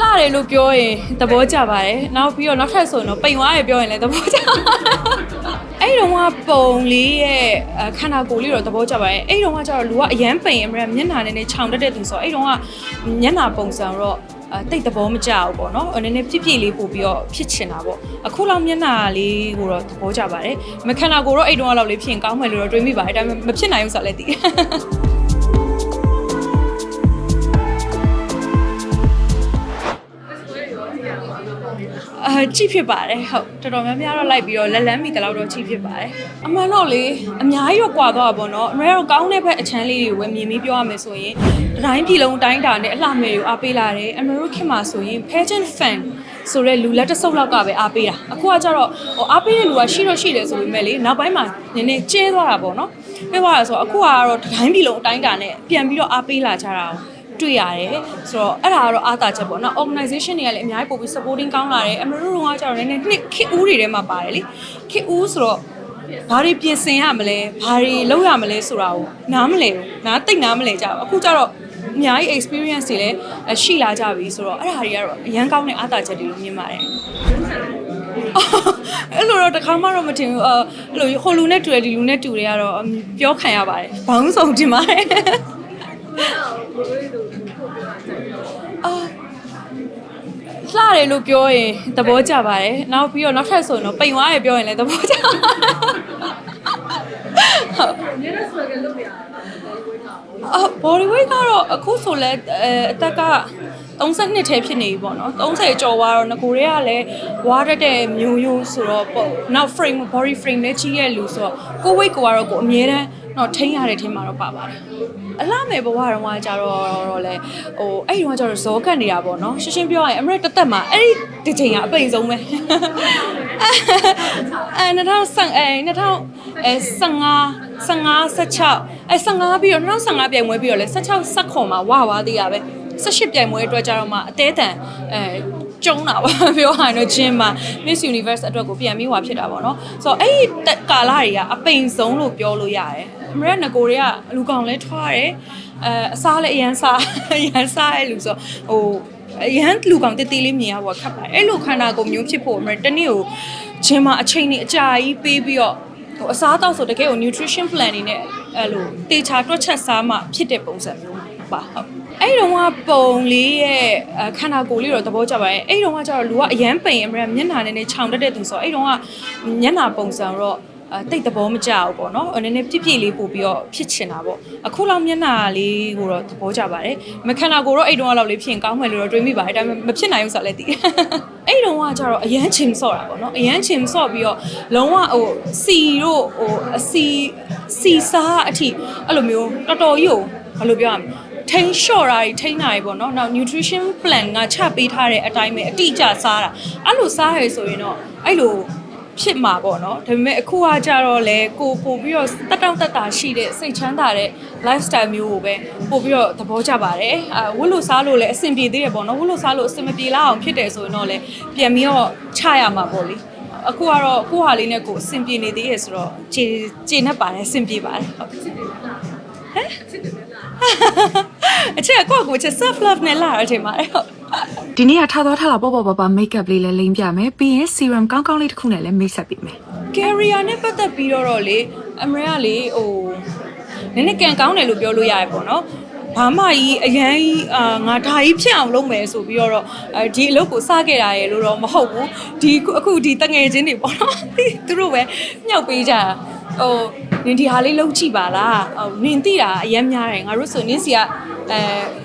လှတယ်လို့ပြောရင်သဘောကျပါတယ်နောက်ပြီးတော့နောက်ထပ်ဆိုရင်တော့ပိန်သွားရပြောရင်လည်းသဘောကျအဲ့တုန်းကပုံလေးရဲ့အခန္ဓာကိုယ်လေးတော့သဘောကျပါတယ်အဲ့တုန်းကကျတော့လူကအရန်ပိန်အမရမျက်နှာနဲ့နဲ့ခြောင်တက်တဲ့သူဆိုတော့အဲ့တုန်းကမျက်နှာပုံစံတော့အဲတိတ်သဘောမကျဘူးပေါ့နော်နည်းနည်းပြည့်ပြည့်လေးပို့ပြီးတော့ဖြစ်ချင်တာပေါ့အခုလောက်မျက်နှာလေးကိုတော့သဘောကျပါတယ်မခန္ဓာကိုယ်တော့အဲ့တုန်းကလောက်လေးဖြစ်ရင်ကောင်းမယ်လို့တော့တွေးမိပါတယ်ဒါပေမဲ့မဖြစ်နိုင်ဘူးဆိုတော့လည်းသိတယ် အာကြည့်ဖြစ်ပါတယ်ဟုတ်တော်တော်များများတော့လိုက်ပြီးတော့လက်လန်းမိတလောက်တော့ကြည့်ဖြစ်ပါတယ်အမှန်တော့လေအများကြီးတော့ကွာသွားတာပေါ့နော်အမေကတော့ကောင်းတဲ့ဘက်အချမ်းလေးတွေကိုပဲမြင်ပြီးပြောရမယ်ဆိုရင်တစ်တိုင်းပြည်လုံးအတိုင်းတာနဲ့အလှမယ်တွေကိုအားပေးလာတယ်အမေတို့ခင်မှာဆိုရင် pageant fan ဆိုတဲ့လူလက်တစ်စုပ်လောက်ကပဲအားပေးတာအခုကကျတော့ဟိုအားပေးတဲ့လူကရှိတော့ရှိတယ်ဆိုပေမဲ့လေနောက်ပိုင်းမှာနည်းနည်းကျဲသွားတာပေါ့နော်ပြောပါရဆိုတော့အခုကတော့တစ်တိုင်းပြည်လုံးအတိုင်းတာနဲ့ပြန်ပြီးတော့အားပေးလာကြတာကို တွေ့ရတယ်ဆိုတော့အဲ့ဒါကတော့အားသာချက်ပေါ့နော် organization တွေကလည်းအများကြီးပို့ပြီး supporting ကောင်းလာတယ်အမတို့တို့ကကျတော့နည်းနည်းနှစ်ခေဦးတွေထဲမှာပါတယ်လေခေဦးဆိုတော့ဘာတွေပြင်ဆင်ရမလဲဘာတွေလုပ်ရမလဲဆိုတာကိုနားမလဲဘူးနားတိတ်နားမလဲကြဘူးအခုကျတော့အများကြီး experience တွေလည်းရှိလာကြပြီဆိုတော့အဲ့ဒါတွေကတော့အရန်ကောင်းတဲ့အားသာချက်တွေလို့မြင်ပါတယ်အဲ့လိုတော့တခါမှတော့မထင်ဘူးအဲ့လိုဟိုလူနဲ့တူတယ်ဒီလူနဲ့တူတယ်ကတော့ပြောခံရပါတယ်ဘောင်းဆောင်တင်ပါတယ် အာလှတယ်လို့ပြောရင်သဘောကျပါတယ်နောက်ပြီးတော့နောက်ထပ်ဆိုရင်တော့ပိန်သွားရပြောရင်လည်းသဘောကျ အော် body weight ကတော့အခုဆိုလဲအဲအသက်က32ထဲဖြစ်နေပြီပေါ့နော်30ကျော်သွားတော့ငကိုတွေကလည်းဝါရတဲ့မျိုးရိုးဆိုတော့ပေါ့နောက် frame body frame လည်းကြီးရဲ့လူဆိုတော့ကို weight ကိုကတော့ကိုအမြဲတမ်းတော့ထိန်းရတဲ့ထဲမှာတော့ပါပါတယ်အလှမယ်ဘဝတော့ကကြတော့တော့လေဟိုအဲ့ဒီတော့ကျတော့ဇောကတ်နေတာပေါ့နော်ရှင်းရှင်းပြောရရင်အမရတစ်သက်မှာအဲ့ဒီတစ်ချိန်ကအပိန်ဆုံးပဲ အဲ2015အဲ2015 15 16အဲ15ပြီးတော့2015ပြိုင်ပွဲပြီးတော့လဲ16 16မှာဝါဝါသေးရပဲ18ပြိုင်ပွဲအတွက်ကြတော့မှအသေးတန်အဲကျုံးတာပါပြောရရင်တော့ဂျင်းမှာ Miss Universe အတွက်ကိုပြန်ပြီးဟွာဖြစ်တာပေါ့နော်ဆိုတော့အဲ့ဒီကာလတွေကအပိန်ဆုံးလို့ပြောလို့ရတယ်အမရငကိုတွေကလူကောင်လဲထွားတယ်အဲအစားလဲအရန်စားအရန်စားရဲ့လူဆိုဟို အရန်လူကောင်တေးသေးလေးမြင်ရဖို့ခက်ပါတယ်အဲ့လိုခန္ဓာကိုယ်မျိုးဖြစ်ဖို့အမရတနေ့ကိုဂျင်းမှာအချိန်နဲ့အကြာကြီးပေးပြီးတော့ဟိုအစားအသောက်ဆိုတကယ်ကို nutrition plan နေနဲ့အဲ့လိုတေချာတွက်ချက်စားမှဖြစ်တဲ့ပုံစံမျိုးပါဟုတ်အဲ့တုန်းကပုံလေးရဲ့အခန္ဓာကိုယ်လေးတော့သဘောကျပါတယ်အဲ့တုန်းကကျတော့လူကအရန်ပိန်အမရမျက်နှာနဲ့နဲ့ခြောင်တက်တဲ့သူဆိုတော့အဲ့တုန်းကမျက်နှာပုံစံတော့ အဲတိတ်သဘောမကျဘူးပေါ့နော်နည်းနည်းပြည့်ပြည့်လေးပို့ပြီးတော့ဖြစ်ချင်တာပေါ့အခုလောက်မျက်နှာလေးကိုတော့သဘောကျပါတယ်မခန္ဓာကိုယ်တော့အဲ့တုန်းကလောက်လေးဖြစ်ရင်ကောင်းမယ်လို့တော့တွေးမိပါတယ်ဒါပေမဲ့မဖြစ်နိုင်ဘူးဆိုတော့လည်းသိတယ်အဲ့တုန်းကကျတော့အရန်ချင်ဆော့တာပေါ့နော်အရန်ချင်ဆော့ပြီးတော့လုံးဝဟိုစီတို့ဟိုအစီစီစားအထိအဲ့လိုမျိုးတော်တော်ကြီးကိုဘယ်လိုပြောရမလဲထိန်းလျှော့တာတွေထိန်းတာတွေပေါ့နော်နောက် nutrition plan ကချပေးထားတဲ့အတိုင်းပဲအတိအကျစားတာအဲ့လိုစားရဆိုရင်တော့အဲ့လို ဖြစ်မှာပေါ့နော်ဒါပေမဲ့အခုကကြတော့လေကိုပို့ပြီးတော့တက်တောင့်တက်တာရှိတဲ့စိတ်ချမ်းသာတဲ့ lifestyle မျိုးကိုပဲပို့ပြီးတော့သဘောကျပါတယ်အဲဝတ်လို့စားလို့လည်းအဆင်ပြေသေးတယ်ပေါ့နော်ဝတ်လို့စားလို့အဆင်မပြေလောက်အောင်ဖြစ်တယ်ဆိုရင်တော့လေပြန်ပြီးတော့ချရမှာပေါ့လေအခုကတော့ကိုယ့်ဟာလေးနဲ့ကိုယ်အဆင်ပြေနေသေးရဆိုတော့ခြေခြေနဲ့ပါတယ်အဆင်ပြေပါတယ်ဟုတ်အချ က်ကကိုယ့်ကိုယ်ချက် self love နဲ့လာတဲ့အချိန်မှာဟုတ်ဒီနေ့ကထားသွားထားလာပေါ့ပေါ့ပါပါ make up လေးလည်းလိမ့်ပြမယ်ပြီးရင် serum ကောင်းကောင်းလေးတစ်ခုနဲ့လည်း make up ပေးမယ် carrier နဲ့ပတ်သက်ပြီးတော့တော့လေအမရကလေဟိုနည်းနည်းကန်ကောင်းတယ်လို့ပြောလို့ရတယ်ပေါ့နော်ဘာမှကြီးအရန်ကြီးအာငါဒါကြီးဖြစ်အောင်လုပ်မယ်ဆိုပြီးတော့အဲဒီအလုပ်ကိုစခဲ့တာရဲ့လို့တော့မဟုတ်ဘူးဒီအခုဒီတငယ်ချင်းတွေပေါ့နော်သူတို့ပဲမြောက်ပေးကြတာဟို နင်ဒီဟာလေးလုပ်ကြည့်ပါလားဟိုနင်သိတာအရန်များတယ်ငါတို့ဆိုနင်စီကအဲ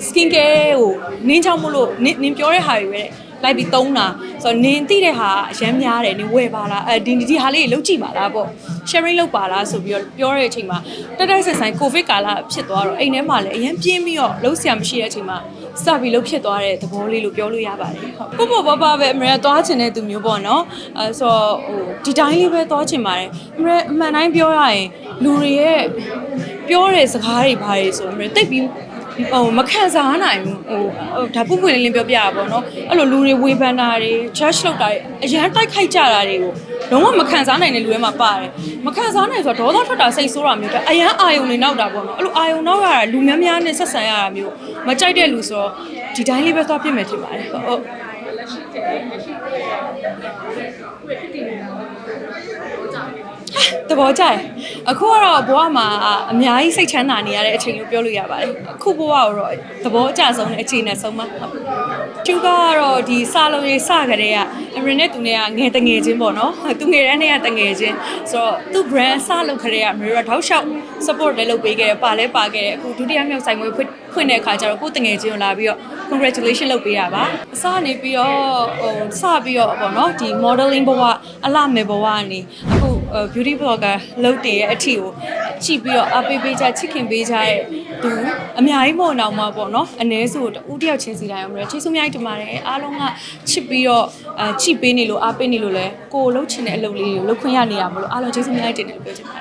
skin care ကိုနင်းချောင်းမလို့နင်နင်ပြောတဲ့ဟာတွေပဲလိုက်ပြီးသုံးတာဆိုတော့နင်သိတဲ့ဟာအရန်များတယ်နင်ဝယ်ပါလားအဲဒီဒီဟာလေးလုပ်ကြည့်ပါလားပေါ့ sharing လုပ်ပါလားဆိုပြီးတော့ပြောတဲ့အချိန်မှာတက်တက်ဆက်ဆိုင်ကိုဗစ်ကာလဖြစ်သွားတော့အိမ်ထဲမှာလည်းအရင်ပြင်းပြီးတော့လုံးဆရာမရှိတဲ့အချိန်မှာစပြီးလုံးဖြစ်သွားတဲ့သဘောလေးလို့ပြောလို့ရပါတယ်ဟုတ်ပေါ့ပေါ့ပါပါပဲအမေကသွားချင်တဲ့သူမျိုးပေါ့နော်အဲဆိုတော့ဟိုဒီတိုင်းလေးပဲသွားချင်ပါတယ်အမေအမှန်တိုင်းပြောရရင် လူတွေရဲ့ပြောတဲ့စကားတွေဘာတွေဆိုအမေတိတ်ပြီးဟိုမခံစားနိုင်ဘူးဟိုဟိုဒါပုပွင့်လင်းလင်းပြောပြတာပေါ့နော်အဲ့လိုလူတွေဝေဖန်တာတွေ judge လုပ်တာတွေအရန်တိုက်ခိုက်ကြတာတွေကိုလုံးဝမခံစားနိုင်တဲ့လူတွေမှာပါတယ်မခံစားနိုင်ဆိုတော့ဒေါသထွက်တာစိတ်ဆိုးတာမျိုးတဲ့အရန်အာယုံနေနောက်တာပေါ့နော်အဲ့လိုအာယုံနောက်ရတာလူများများနဲ့ဆက်ဆံရတာမျိုးမကြိုက်တဲ့လူဆိုတော့ဒီတိုင်းလေးပဲသွားပြစ်မယ်ထင်ပါတယ်ဟုတ် သဘောကျတယ်အခုကတော့ဘဝမှာအများကြီးစိတ်ချမ်းသာနေရတဲ့အချိန်လို့ပြောလို့ရပါတယ်အခုဘဝကိုတော့သဘောအကျဆုံးတဲ့အခြေအနေဆုံးပါဟုတ်ကျူကတော့ဒီစာလုံးရေးစကြတဲ့ကအရင်နဲ့သူနဲ့ကငယ်တငယ်ချင်းပေါ့နော်သူငယ်တဲ့နေ့ကတငယ်ချင်းဆိုတော့သူ brand စလုပ်ခတဲ့က mirror ထောက်လျှောက် support လည်းလုပ်ပေးခဲ့တယ်ပါလဲပါခဲ့တယ်အခုဒုတိယမြောက်ဆိုင်ပွဲဖွင့်ဖွင့်တဲ့အခါကျတော့ကိုယ်တငယ်ချင်းကိုလာပြီးတော့ congratulation လုပ်ပေးတာပါအစနေပြီးတော့ဟိုစပြီးတော့ပေါ့နော်ဒီ modeling ဘဝအလှမယ်ဘဝကနေအခု beauty blogger လုပ်တည်ရဲ့အထီကိုကြည့်ပြီးတော့အပေးပေးကြချစ်ခင်ပေးကြတဲ့သူအများကြီးမို့အောင်မှာပေါ့နော်အ ਨੇ ဆိုတူတယောက်ချင်းစီတိုင်းအောင်ရချစ်စုများကြီးတင်ပါတယ်အားလုံးကချစ်ပြီးတော့အဲချစ်ပေးနေလို့အားပေးနေလို့လဲကိုယ်လှုပ်ချင်တဲ့အလုပ်လေးကိုလှုပ်ခွင့်ရနေရမလို့အားလုံးချစ်စုများကြီးတင်တယ်လို့ပြောချင်ပါတယ်